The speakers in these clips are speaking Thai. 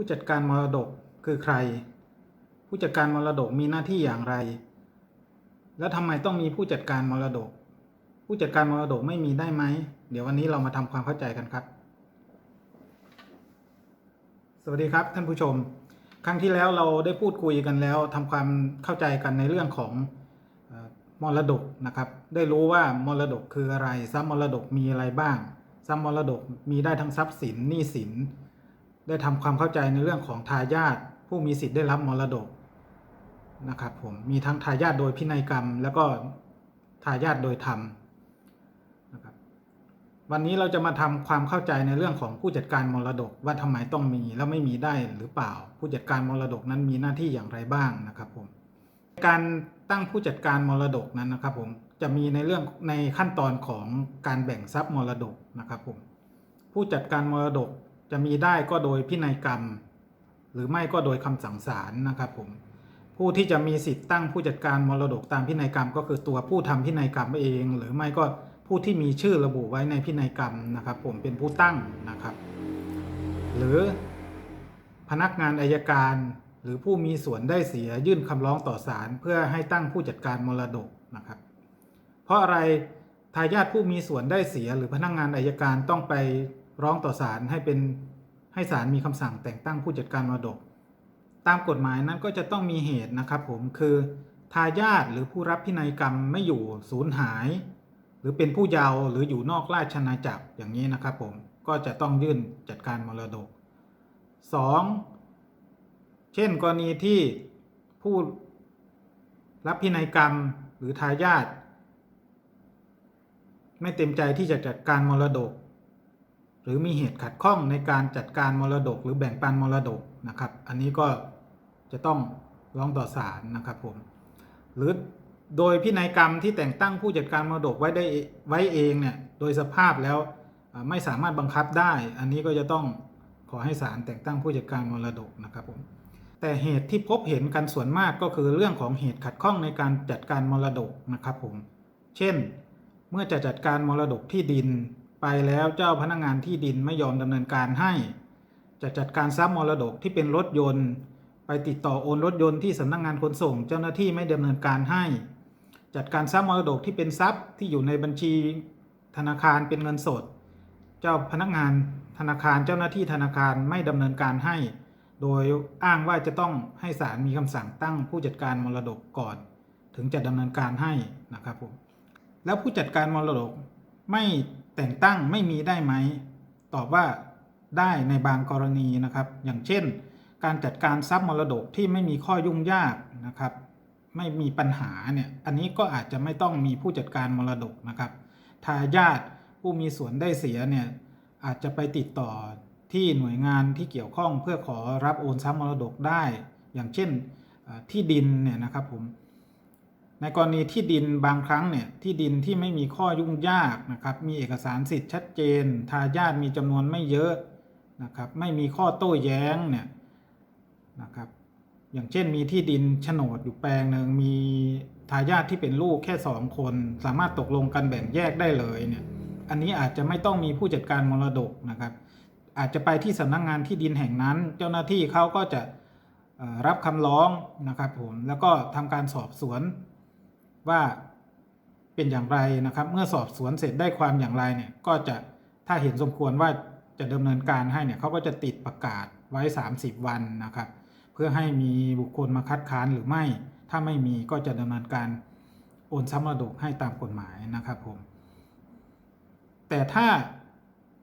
ผู้จัดการมรดกคือใคร ผู้จัดการมรดกมีหน้าที่อย่างไร แล้วทำไมต้องมีผู้จัดการมรดก ผู้จัดการมรดกไม่มีได้ไหม เดี๋ยววันนี้เรามาทำความเข้าใจกันครับ สวัสดีครับท่านผู้ชม ครั้งที่แล้วเราได้พูดคุยกันแล้วทำความเข้าใจกันในเรื่องของมรดกนะครับ ได้รู้ว่ามรดกคืออะไร ทรัพย์มรดกมีอะไรบ้าง ทรัพย์มรดกมีได้ทั้งทรัพย์สินหนี้สิน ได้ทำความเข้าใจในเรื่องของทายาทผู้มีสิทธิ์ได้รับมรดกนะครับผมมีทั้งทายาทโดยพินัยกรรม แล้วก็ทายาทโดยธรรมนะครับวันนี้เราจะมาทำความเข้าใจในเรื่องของผู้จัดการมรดกว่าทำไมต้องมีแล้วไม่มีได้หรือเปล่า ผู้จัดการมรดกนั้นมีหน้าที่อย่างไรบ้างนะครับผมการตั้งผู้จัดการมรดกนั้นนะครับผมจะมีในเรื่องในขั้นตอนของการแบ่งทรัพย์มรดกนะครับผมผู้จัดการมรดก จะมีได้ก็โดยพินัยกรรม หรือไม่ก็โดยคำสั่งศาลนะครับผมผู้ที่จะมีสิทธิ์ตั้งผู้จัดการมรดกตามพินัยกรรม ก็คือตัวผู้ทำพินัยกรรมเอง หรือไม่ก็ผู้ที่มีชื่อระบุไว้ในพินัยกรรมนะครับ ผมเป็นผู้ตั้งนะครับ หรือพนักงานอายการหรือผู้มีส่วนได้เสียยื่นคำร้องต่อศาลเพื่อให้ตั้งผู้จัดการมรดกนะครับ เพราะอะไรทายาทผู้มีส่วนได้เสียหรือพนักงานอายการต้องไป ร้องต่อศาลให้เป็นให้ศาลมีคำสั่งแต่งตั้งผู้จัดการมรดก ตามกฎหมายนั้นก็จะต้องมีเหตุนะครับผมคือทายาทหรือผู้รับพินัยกรรมไม่อยู่สูญหาย หรือเป็นผู้เยาว์หรืออยู่นอกราชอาจักรอย่างนี้นะครับผมก็จะต้องยื่นจัดการมรดก 2. เช่นกรณีที่ผู้รับพินัยกรรมหรือทายาทไม่เต็มใจที่จะจัดการมรดก รือมีเหตุขัดข้องในการจัดการมรดก หรือแบ่งปันมรดกนะครับ อันนี้ก็จะต้องร้องต่อศาลนะครับผมหรือโดยพินัยกรรมที่แต่งตั้งผู้จัดการมรดกไว้ได้ไว้เองเนี่ยโดยสภาพแล้วไม่สามารถบังคับได้ อันนี้ก็จะต้องขอให้ศาลแต่งตั้งผู้จัดการมรดกนะครับผมแต่เหตุที่พบเห็นกันส่วนมากก็คือเรื่องของเหตุขัดข้องในการจัดการมรดกนะครับผมเช่น เมื่อจะจัดการมรดกที่ดิน ไปแล้วเจ้าพนักงานที่ดินไม่ยอมดำเนินการให้ จะจัดการทรัพย์มรดกที่เป็นรถยนต์ ไปติดต่อโอนรถยนต์ที่สำนักงานขนส่งเจ้าหน้าที่ไม่ดำเนินการให้ จัดการทรัพย์มรดกที่เป็นทรัพย์ที่อยู่ในบัญชีธนาคารเป็นเงินสด เจ้าพนักงานธนาคารเจ้าหน้าที่ธนาคารไม่ดำเนินการให้ โดยอ้างว่าจะต้องให้ศาลมีคำสั่งตั้งผู้จัดการมรดกก่อน ถึงจะดำเนินการให้นะครับผมแล้วผู้จัดการมรดกไม่ แต่งตั้งไม่มีได้ไหม ตอบว่าได้ในบางกรณีนะครับ อย่างเช่น การจัดการทรัพย์มรดกที่ไม่มีข้อยุ่งยากนะครับ ไม่มีปัญหาเนี่ยอันนี้ก็อาจจะไม่ต้องมีผู้จัดการมรดกนะครับทายาทผู้มีส่วนได้เสียเนี่ยอาจจะไปติดต่อที่หน่วยงานที่เกี่ยวข้องเพื่อขอรับโอนทรัพย์มรดกได้ อย่างเช่นที่ดินเนี่ยนะครับผม ในกรณีที่ดินบางครั้งเนี่ยที่ดินที่ไม่มีข้อยุ่งยากนะครับมีเอกสารสิทธิ์ชัดเจน ทายาทมีจำนวนไม่เยอะนะครับไม่มีข้อโต้แย้งเนี่ยนะครับอย่างเช่นมีที่ดินโฉนดอยู่แปลงหนึ่งมีทายาทที่เป็นลูกแค่สองคน สามารถตกลงกันแบ่งแยกได้เลยเนี่ยอันนี้อาจจะไม่ต้องมีผู้จัดการมรดกนะครับ อาจจะไปที่สำนักงงานที่ดินแห่งนั้น เจ้าหน้าที่เขาก็จะรับคำร้องนะครับผมแล้วก็ทำการสอบสวน ว่าเป็นอย่างไรนะครับ เมื่อสอบสวนเสร็จได้ความอย่างไรเนี่ยก็จะถ้าเห็นสมควรว่าจะดำเนินการให้เนี่ยเขาก็จะติดประกาศไว้ 30 วันนะครับ เพื่อให้มีบุคคลมาคัดค้านหรือไม่ ถ้าไม่มีก็จะดำเนินการโอนทรัพย์มรดกให้ตามกฎหมายนะครับผมแต่ถ้า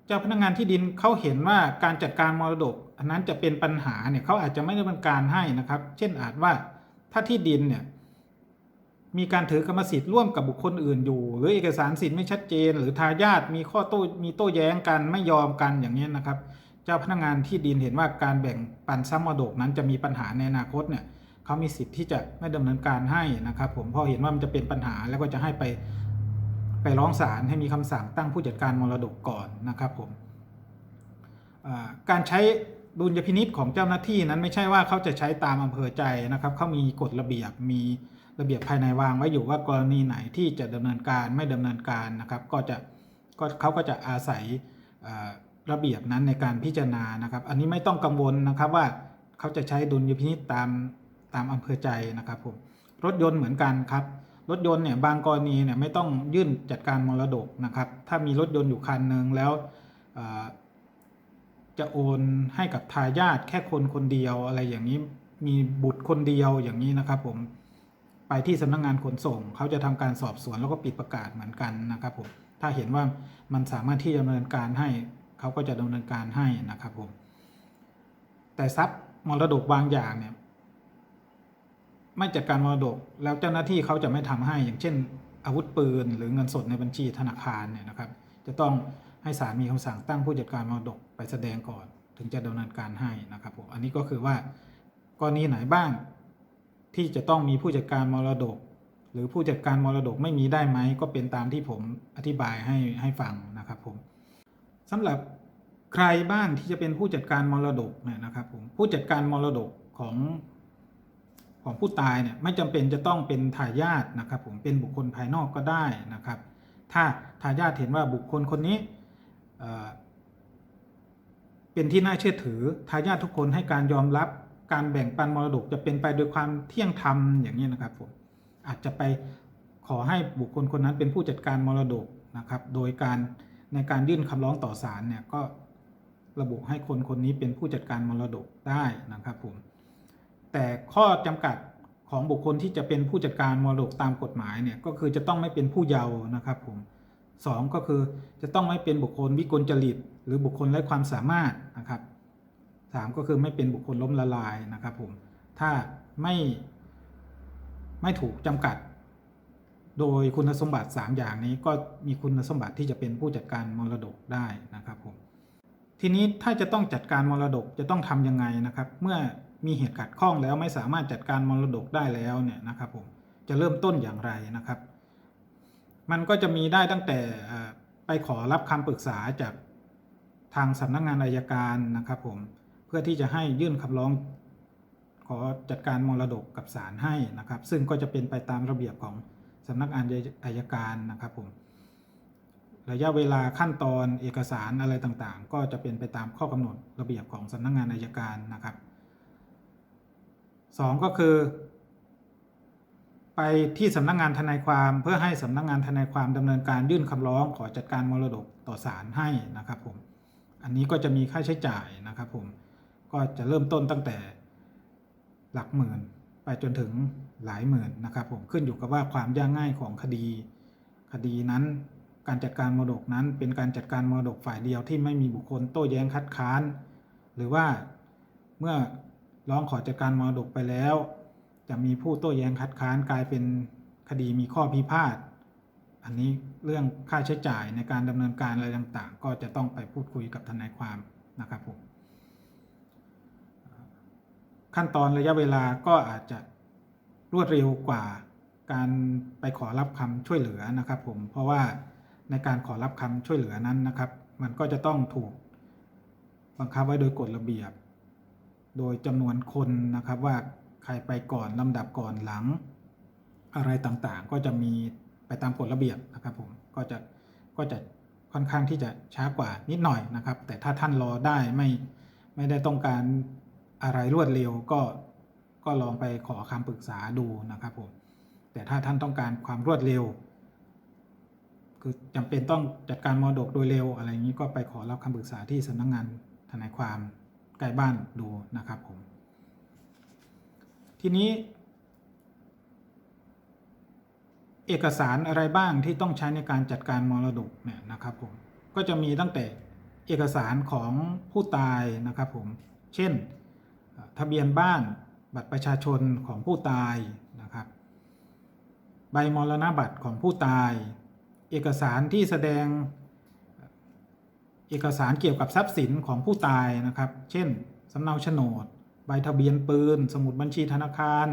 เจ้าพนักงานที่ดินเขาเห็นว่าการจัดการมรดก อันนั้นจะเป็นปัญหาเนี่ยเขาอาจจะไม่ดำเนินการให้นะครับ เช่นอาจว่าถ้าที่ดินเนี่ย มีการถือกรรมสิทธิ์ร่วมกับบุคคลอื่นอยู่ หรือเอกสารสิทธิ์ไม่ชัดเจน หรือทายาทมีข้อโต้มีโต้แย้งกันไม่ยอมกันอย่างนี้นะครับ เจ้าพนักงานที่ดินเห็นว่าการแบ่งปันทรัพย์มรดกนั้นจะมีปัญหาในอนาคตเนี่ยเขามีสิทธิ์ที่จะไม่ดำเนินการให้นะครับ ผมเพราะเห็นว่ามันจะเป็นปัญหาแล้วก็จะให้ไปไปร้องศาลให้มีคำสั่งตั้งผู้จัดการมรดกก่อนนะครับผมการใช้ดุลยพินิษของเจ้าหน้าที่นั้นไม่ใช่ว่าเขาจะใช้ตามอำเภอใจนะครับเขามีกฎระเบียบมี ระเบียบภายในวางไว้อยู่ว่ากรณีไหนที่จะดำเนินการไม่ดำเนินการนะครับ ก็จะก็เขาก็จะอาศัยระเบียบนั้นในการพิจารณานะครับ อันนี้ไม่ต้องกังวลนะครับว่าเขาจะใช้ดุลยพินิจตามตามอำเภอใจนะครับผมรถยนต์เหมือนกันครับรถยนต์เนี่ยบางกรณีเนี่ยไม่ต้องยื่นจัดการมรดกนะครับ ถ้ามีรถยนต์อยู่คันหนึ่งแล้วจะโอนให้กับทายาทแค่คนคนเดียวอะไรอย่างนี้มีบุตรคนเดียวอย่างนี้นะครับผม ไปที่สำนักงงานขนส่ง เขาจะทำการสอบสวนแล้วก็ปิดประกาศเหมือนกันนะครับผมถ้าเห็นว่ามันสามารถที่จะดำเนินการให้เขาก็จะดำเนินการให้นะครับผมแต่ทรัพย์มรดกบางอย่างเนี่ยไม่จัดการมรดกแล้วเจ้าหน้าที่เขาจะไม่ทำให้อย่างเช่น อาวุธปืน หรือเงินสดในบัญชีธนาคารเนี่ยนะครับ จะต้องให้ศาลมีคำสั่งตั้งผู้จัดการมรดกไปแสดงก่อน ถึงจะดำเนินการให้นะครับผมอันนี้ก็คือว่ากรณีไหนบ้าง ที่จะต้องมีผู้จัดการมรดก หรือผู้จัดการมรดกไม่มีได้ไหมก็เป็นตามที่ผมอธิบายให้ให้ฟังนะครับผมสำหรับใครบ้างที่จะเป็นผู้จัดการมรดกเนี่ยนะครับผมผู้จัดการมรดกของของผู้ตายเนี่ยไม่จำเป็นจะต้องเป็นทายาทนะครับผมเป็นบุคคลภายนอกก็ได้นะครับ ถ้าทายาทเห็นว่าบุคคลคนนี้เอ่อเป็นที่น่าเชื่อถือทายาททุกคนให้การยอมรับ การแบ่งปันมรดกจะเป็นไปโดยความเที่ยงธรรมอย่างนี้นะครับผมอาจจะไปขอให้บุคคลคนนั้นเป็นผู้จัดการมรดกนะครับ โดยการในการยื่นคำร้องต่อศาลเนี่ยก็ระบุให้คนคนนี้เป็นผู้จัดการมรดกได้นะครับผมแต่ข้อจำกัดของบุคคลที่จะเป็นผู้จัดการมรดกตามกฎหมายเนี่ยก็คือจะต้องไม่เป็นผู้เยาว์นะครับผมสองก็คือจะต้องไม่เป็นบุคคลวิกลจริต หรือบุคคลไร้ความสามารถนะครับ สามก็คือไม่เป็นบุคคลล้มละลายนะครับผมถ้าไม่ไม่ถูกจำกัด โดยคุณสมบัติ 3 อย่างนี้ก็มีคุณสมบัติที่จะเป็นผู้จัดการมรดกได้นะครับผมทีนี้ถ้าจะต้องจัดการมรดกจะต้องทำยังไงนะครับ เมื่อมีเหตุขัดข้องแล้วไม่สามารถจัดการมรดกได้แล้วเนี่ยนะครับผมจะเริ่มต้นอย่างไรนะครับ มันก็จะมีได้ตั้งแต่ไปขอรับคำปรึกษาจากทางสำนักงานอายการนะครับผม พื่อที่จะให้ยื่นคำร้องขอจัดการมรดกกับศาลให้นะครับ ซึ่งก็จะเป็นไปตามระเบียบของสำนักงานอายการนะครับผมระยะเวลาขั้นตอนเอกสารอะไรต่างๆ ก็จะเป็นไปตามข้อกำหนดระเบียบของสำนักงานอายการนะครับสองก็คือ ไปที่สำนักงานทนายความเพื่อให้สำนักงานทนายความดำเนินการยื่นคำร้องขอจัดการมรดกต่อศาลให้นะครับผมอันนี้ก็จะมีค่าใช้จ่ายนะครับผม ก็จะเริ่มต้นตั้งแต่หลักหมื่น ไปจนถึงหลายหมื่นนะครับผมขึ้นอยู่กับว่าความยากง่ายของคดี คดีนั้น การจัดการมรดกนั้นเป็นการจัดการมรดกฝ่ายเดียวที่ไม่มีบุคคลโต้แย้งคัดค้าน หรือว่าเมื่อร้องขอจัดการมรดกไปแล้ว จะมีผู้โต้แย้งคัดค้านกลายเป็นคดีมีข้อพิพาทอันนี้เรื่องค่าใช้จ่ายในการดำเนินการอะไรต่างๆ ก็จะต้องไปพูดคุยกับทนายความนะครับผม ขั้นตอนระยะเวลาก็อาจจะรวดเร็วกว่าการไปขอรับคำช่วยเหลือนะครับ ผมเพราะว่าในการขอรับคำช่วยเหลือนั้นนะครับ มันก็จะต้องถูกบังคับไว้โดยกฎระเบียบ โดยจำนวนคนนะครับว่าใครไปก่อนลำดับก่อนหลัง อะไรต่างๆ ก็จะมีไปตามกฎระเบียบนะครับ ผมก็จะก็จะค่อนข้างที่จะช้ากว่านิดหน่อยนะครับ แต่ถ้าท่านรอได้ไม่ไม่ได้ต้องการ อะไรรวดเร็วก็ก็ลองไปขอคำปรึกษาดูนะครับผมแต่ถ้าท่านต้องการความรวดเร็ว คือจำเป็นต้องจัดการมรดกโดยเร็ว อะไรอย่างนี้ก็ไปขอรับคำปรึกษาที่สำนักงานทนายความใกล้บ้านดูนะครับผม ทีนี้ เอกสารอะไรบ้างที่ต้องใช้ในการจัดการมรดกเนี่ยนะครับผมก็จะมีตั้งแต่เอกสารของผู้ตายนะครับผม เช่น ทะเบียนบ้านบัตรประชาชนของผู้ตายนะครับใบมรณบัตรของผู้ตาย เอกสารที่แสดง เอกสารเกี่ยวกับทรัพย์สินของผู้ตายนะครับ เช่นสำเนาโฉนด ใบทะเบียนปืน สมุดบัญชีธนาคาร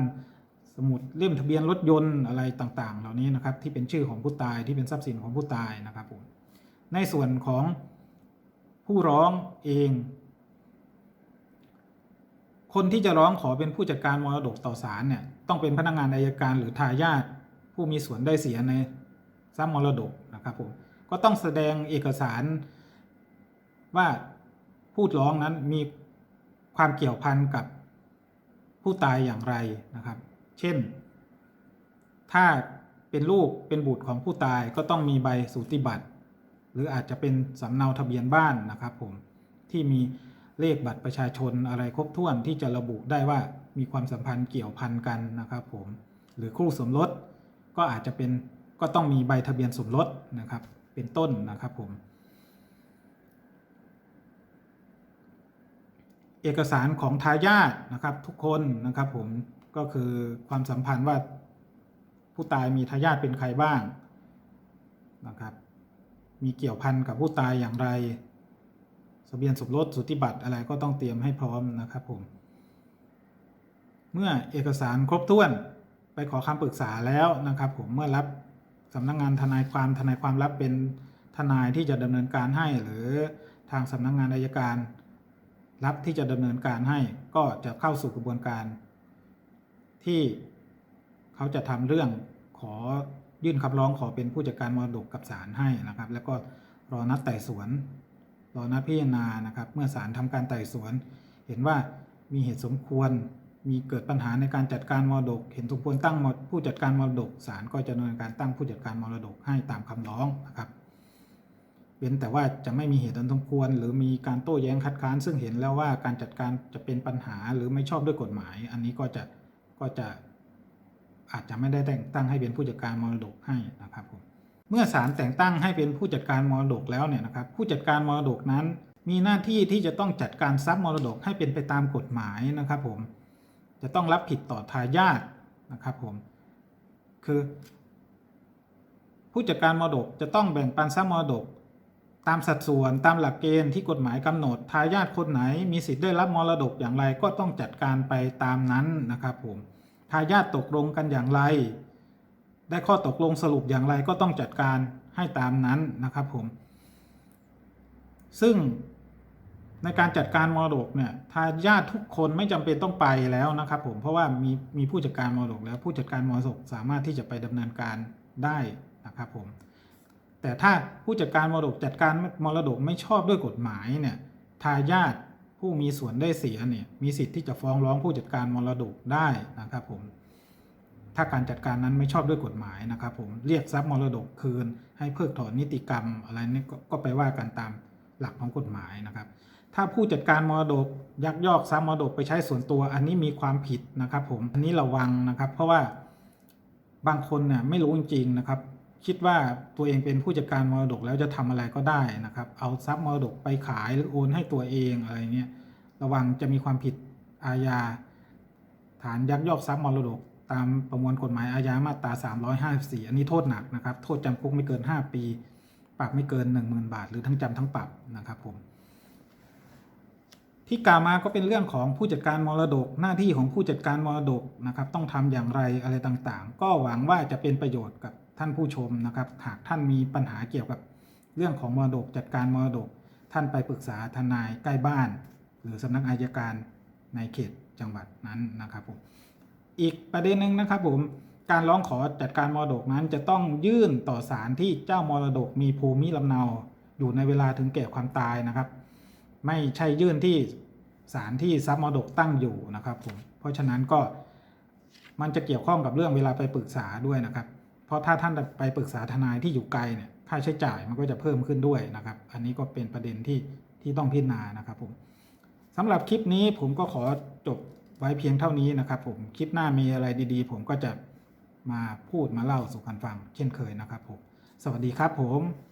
สมุดเล่มทะเบียนรถยนต์อะไรต่างๆ เหล่านี้นะครับที่เป็นชื่อของผู้ตายที่เป็นทรัพย์สินของผู้ตายนะครับผมในส่วนของผู้ร้องเอง คนที่จะร้องขอเป็นผู้จัดการมรดกต่อศาลเนี่ยต้องเป็นพนักงานอายการหรือทายาทผู้มีส่วนได้เสียในทรัพย์มรดกนะครับผมก็ต้องแสดงเอกสารว่าผู้ร้องนั้นมีความเกี่ยวพันกับผู้ตายอย่างไรนะครับ เช่น ถ้าเป็นลูกเป็นบุตรของผู้ตายก็ต้องมีใบสูติบัตร หรืออาจจะเป็นสำเนาทะเบียนบ้านนะครับผมที่มี เลขบัตรประชาชนอะไรครบถ้วนที่จะระบุได้ว่ามีความสัมพันธ์เกี่ยวพันกันนะครับผมหรือคู่สมรสก็อาจจะเป็นก็ต้องมีใบทะเบียนสมรสนะครับเป็นต้นนะครับผมเอกสารของทายาทนะครับทุกคนนะครับผมก็คือความสัมพันธ์ว่าผู้ตายมีทายาทเป็นใครบ้างนะครับมีเกี่ยวพันกับผู้ตายอย่างไร ทะเบียนสมรสสุติบัตรอะไรก็ต้องเตรียมให้พร้อมนะครับผม เมื่อเอกสารครบถ้วนไปขอคำปรึกษาแล้วนะครับ ผมเมื่อรับสำนักงงานทนายความทนายความรับเป็นทนายที่จะดำเนินการให้ หรือทางสำนักงงานอายการ รับที่จะดำเนินการให้ ก็จะเข้าสู่กระบวนการ ที่เขาจะทำเรื่องขอยื่นคำร้องขอเป็นผู้จัดการมรดกกับศาลให้นะครับ แล้วก็รอนัดไต่สวน รอนัดพิจารณานะครับ เมื่อศาลทำการไต่สวน เห็นว่ามีเหตุสมควร มีเกิดปัญหาในการจัดการมรดก เห็นสมควรตั้งผู้จัดการมรดกศาลก็จะดำเนินการตั้งผู้จัดการมรดกให้ตามคำร้องนะครับเว้นแต่ว่าจะไม่มีเหตุอันสมควร หรือมีการโต้แย้งคัดค้าน ซึ่งเห็นแล้วว่าการจัดการจะเป็นปัญหาหรือไม่ชอบด้วยกฎหมาย อันนี้ก็จะก็จะอาจจะไม่ได้แต่งตั้งให้เป็นผู้จัดการมรดกให้นะครับผม เมื่อศาลแต่งตั้งให้เป็นผู้จัดการมรดกแล้วเนี่ยนะครับผู้จัดการมรดกนั้น มีหน้าที่ที่จะต้องจัดการทรัพย์มรดกให้เป็นไปตามกฎหมายนะครับผมจะต้องรับผิดต่อทายาทนะครับผมคือ ผู้จัดการมรดกจะต้องแบ่งปันทรัพย์มรดก ตามสัดส่วนตามหลักเกณฑ์ที่กฎหมายกำหนดทายาทคนไหน มีสิทธิ์ได้รับมรดกอย่างไรก็ต้องจัดการไปตามนั้นนะครับผมทายาทตกลงกันอย่างไร ได้ข้อตกลงสรุปอย่างไรก็ต้องจัดการให้ตามนั้นนะครับผม ซึ่งในการจัดการมรดกเนี่ยทายาททุกคนไม่จำเป็นต้องไปแล้วนะครับผมเพราะว่ามีมีผู้จัดการมรดกแล้วผู้จัดการมรดกสามารถที่จะไปดำเนินการได้นะครับผมแต่ถ้าผู้จัดการมรดกจัดการมรดกไม่ชอบด้วยกฎหมายเนี่ยทายาทผู้มีส่วนได้เสียเนี่ยมีสิทธิ์ที่จะฟ้องร้องผู้จัดการมรดกได้นะครับผม ถ้าการจัดการนั้นไม่ชอบด้วยกฎหมายนะครับผมเรียกทรัพย์มรดกคืน ให้เพิกถอนนิติกรรมอะไรนี่ก็ไปว่ากันตามหลักของกฎหมายนะครับ ถ้าผู้จัดการมรดกยักยอกทรัพย์มรดกไปใช้ส่วนตัว อันนี้มีความผิดนะครับผมอันนี้ระวังนะครับ เพราะว่าบางคนเนี่ยไม่รู้จริงๆนะครับ คิดว่าตัวเองเป็นผู้จัดการมรดกแล้วจะทำอะไรก็ได้นะครับ เอาทรัพย์มรดกไปขายหรือโอนให้ตัวเองอะไรเงี้ยระวังจะมีความผิดอาญาฐานยักยอกทรัพย์มรดก ตามประมวลกฎหมายอาญามาตรา 354 อันนี้โทษหนักนะครับ โทษจำคุกไม่เกิน 5 ปี ปรับไม่เกิน 10,000 บาท หรือทั้งจำทั้งปรับนะครับผม ที่กล่าวมาก็เป็นเรื่องของผู้จัดการมรดก หน้าที่ของผู้จัดการมรดกนะครับ ต้องทำอย่างไรอะไรต่างๆ ก็หวังว่าจะเป็นประโยชน์กับท่านผู้ชมนะครับ หากท่านมีปัญหาเกี่ยวกับเรื่องของมรดกจัดการมรดก ท่านไปปรึกษาทนายใกล้บ้าน หรือสำนักอายการในเขตจังหวัดนั้นนะครับผม อีกประเด็นหนึ่งนะครับผมการร้องขอจัดการมรดกนั้นจะต้องยื่นต่อศาลที่เจ้ามรดกมีภูมิลำเนาอยู่ในเวลาถึงแก่ความตายนะครับ ไม่ใช่ยื่นที่ศาลที่ทรัพย์มรดกตั้งอยู่นะครับผมเพราะฉะนั้นก็มันจะเกี่ยวข้องกับเรื่องเวลาไปปรึกษาด้วยนะครับ เพราะถ้าท่านไปปรึกษาทนายที่อยู่ไกลเนี่ยค่าใช้จ่ายมันก็จะเพิ่มขึ้นด้วยนะครับ อันนี้ก็เป็นประเด็นที่ที่ต้องพิจารณานะครับผมสำหรับคลิปนี้ผมก็ขอจบ ไว้เพียงเท่านี้นะครับผมคลิปหน้ามีอะไรดีๆ ผมก็จะมาพูดมาเล่าสู่กันฟังเช่นเคยนะครับผม สวัสดีครับผม